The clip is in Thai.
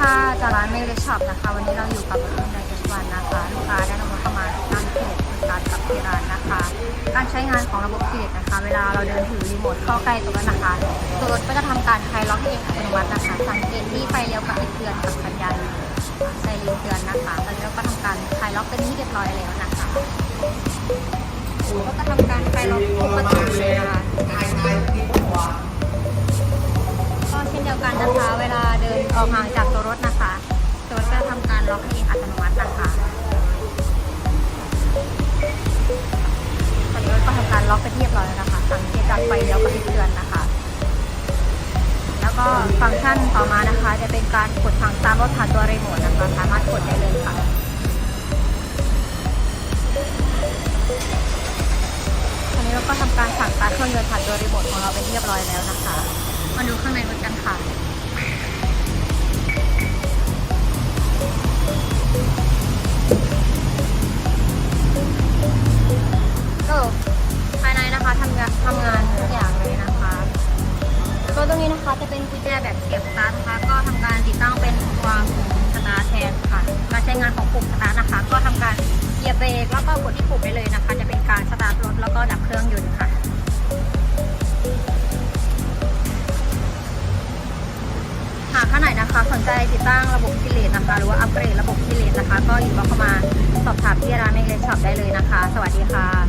ค่ะจากร้านเมลช็อปนะคะ วันนี้เราอยู่กับรุ่นในเอสวันนะคะลูกค้าได้นำรถเข้ามาติดตั้งที่เน็ตบริการกับที่ร้านนะคะ การใช้งานของระบบทีเน็ตนะคะ เวลาเราเดินถือรีโมทเข้าใกล้ตัวนะคะ ตัวรถก็จะทำการคลายล็อกเองอัตโนมัตินะคะ สังเกตที่ไฟเลี้ยวกับเตือนกับสัญญาณไซเรนเตือนนะคะตอนนี้เราก็ทำการคลายล็อกเป็นที่เรียบร้อยแล้วนะคะ กันนะคะ เวลาเดินออกห่างจากตัวรถนะคะตัวรถจะทำการล็อกเองอัตโนมัตินะคะตอนนี้รถก็ทำการล็อกเป็นที่เรียบร้อยแล้วนะคะ สังเกตจากไฟเลี้ยวกระพริบเตือนนะคะ แล้วก็ฟังก์ชันต่อมานะคะ จะเป็นการกดสั่งตามรถผ่านตัวรีโมทนะคะ สามารถกดได้เลยค่ะตอนนี้เราก็ทำการสั่งการเครื่องยนต์ผ่านตัวรีโมทของเราเป็นเรียบร้อยแล้วนะคะ มาดูข้างในรถกันค่ะ จะเป็นกุญแจแบบเสียบสตาร์ทนะคะ ก็ทำการติดตั้งเป็นตัวปุ่มสตาร์ทแทนค่ะ การใช้งานของปุ่มสตาร์ทนะคะ ก็ทำการเหยียบเบรกแล้วก็กดที่ปุ่มได้เลยนะคะ จะเป็นการสตาร์ทรถแล้วก็ดับเครื่องยนต์ค่ะหากท่านไหนนะคะ สนใจติดตั้งระบบคิเลนนะคะ หรือว่าอัปเกรดระบบคิเลนนะคะ ก็อยู่ก็เข้ามาสอบถามที่ร้านในเลนช็อปได้เลยนะคะ สวัสดีค่ะ